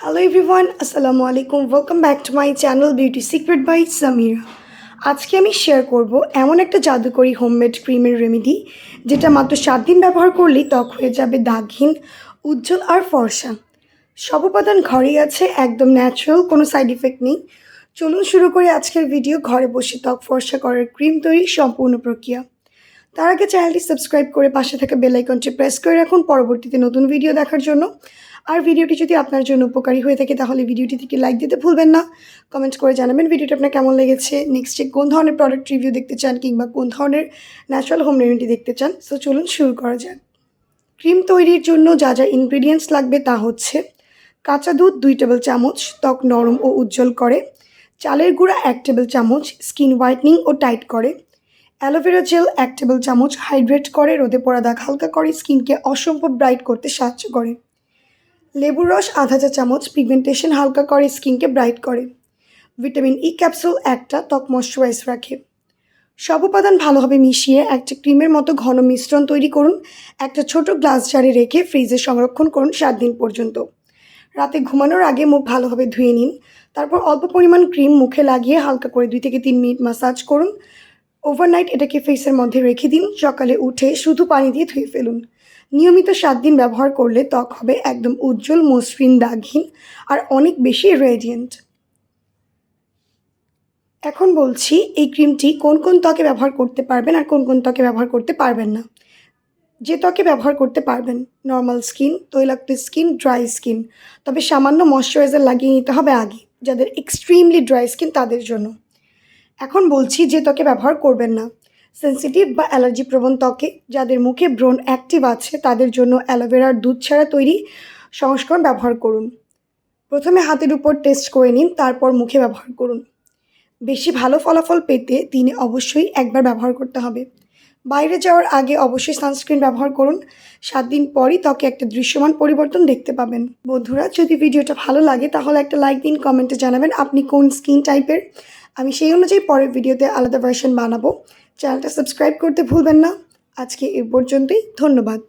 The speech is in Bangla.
হ্যালো এভরিওয়ান আসসালামু আলাইকুম welcome back to my channel beauty secret by Samira আজকে আমি শেয়ার করব এমন একটা জাদুকরি হোমমেড ক্রিমের রেমেডি যেটা মাত্র সাত দিন ব্যবহার করলেই ত্বক হয়ে যাবে দাগহীন, উজ্জ্বল আর ফর্সা। সব উপাদান ঘরেই আছে একদম ন্যাচারাল কোনো সাইড ইফেক্ট নেই। চলুন শুরু করি আজকের ভিডিও ঘরে বসে ত্বক ফর্সা করার ক্রিম তৈরির সম্পূর্ণ প্রক্রিয়া। তার আগে চ্যানেলটি সাবস্ক্রাইব করে পাশে থাকা বেল আইকনটি প্রেস করে রাখুন পরবর্তীতে নতুন ভিডিও দেখার জন্য। আর ভিডিওটি যদি আপনার জন্য উপকারী হয়ে থাকে, তাহলে ভিডিওটি থেকে লাইক দিতে ভুলবেন না। কমেন্ট করে জানাবেন ভিডিওটা আপনার কেমন লেগেছে। নেক্সট নেক্সটে কোন ধরনের প্রোডাক্ট রিভিউ দেখতে চান কিংবা কোন ধরনের ন্যাচারাল হোম রেমেডি দেখতে চান সো চলুন শুরু করা যাক। ক্রিম তৈরির জন্য যা যা ইনগ্রিডিয়েন্টস লাগবে তা হচ্ছে কাঁচা দুধ দুই টেবিল চামচ, ত্বক নরম ও উজ্জ্বল করে। চালের গুঁড়া এক টেবিল চামচ স্কিন হোয়াইটনিং ও টাইট করে। অ্যালোভেরা জেল এক টেবিল চামচ হাইড্রেট করে রোদে পড়া দাগ হালকা করে স্কিনকে অসম্ভব ব্রাইট করতে সাহায্য করে। লেবুর রস আধা চা চামচ পিগমেন্টেশন হালকা করে স্কিনকে ব্রাইট করে। ভিটামিন ই ক্যাপসুল একটা ত্বক ময়শ্চারাইজ রাখে। সব উপাদান ভালোভাবে মিশিয়ে একটা ক্রিমের মতো ঘন মিশ্রণ তৈরি করুন। একটা ছোট গ্লাস জারে রেখে ফ্রিজে সংরক্ষণ করুন সাত দিন পর্যন্ত। রাতে ঘুমানোর আগে মুখ ভালোভাবে ধুয়ে নিন। তারপর অল্প পরিমাণ ক্রিম মুখে লাগিয়ে হালকা করে দুই থেকে তিন মিনিট মাসাজ করুন। ওভারনাইট এটাকে ফেসের মধ্যে রেখে দিন, সকালে উঠে শুধু পানি দিয়ে ধুয়ে ফেলুন। নিয়মিত সাত দিন ব্যবহার করলে ত্বক হবে একদম উজ্জ্বল, মসৃণ, দাগহীন আর অনেক বেশি রেডিয়েন্ট এখন বলছি, এই ক্রিমটি কোন কোন ত্বকে ব্যবহার করতে পারবেন আর কোন কোন ত্বকে ব্যবহার করতে পারবেন না। যে ত্বকে ব্যবহার করতে পারবেন নর্মাল স্কিন তৈলাক্ত স্কিন ড্রাই স্কিন তবে সামান্য ময়শ্চারাইজার লাগিয়ে নিতে হবে আগে, যাদের এক্সট্রিমলি ড্রাই স্কিন তাদের জন্য। এখন বলছি যে ত্বকে ব্যবহার করবেন না। সেন্সিটিভ বা অ্যালার্জি প্রবণ ত্বকে যাদের মুখে ব্রণ অ্যাক্টিভ আছে, তাদের জন্য অ্যালোভেরার দুধ ছাড়া তৈরি সংস্করণ ব্যবহার করুন। প্রথমে হাতের উপর টেস্ট করে নিন, তারপর মুখে ব্যবহার করুন। বেশি ভালো ফলাফল পেতে দিনে অবশ্যই একবার ব্যবহার করতে হবে। বাইরে যাওয়ার আগে অবশ্যই সানস্ক্রিন ব্যবহার করুন। সাত দিন পরই ত্বকে একটা দৃশ্যমান পরিবর্তন দেখতে পাবেন। বন্ধুরা, যদি ভিডিওটা ভালো লাগে, তাহলে একটা লাইক দিন কমেন্টে জানাবেন আপনি কোন স্কিন টাইপের আমি সেই অনুযায়ী পরের ভিডিওতে আলাদা ভার্সন বানাবো। চ্যানেলটা সাবস্ক্রাইব করতে ভুলবেন না। আজকে এ পর্যন্তই, ধন্যবাদ।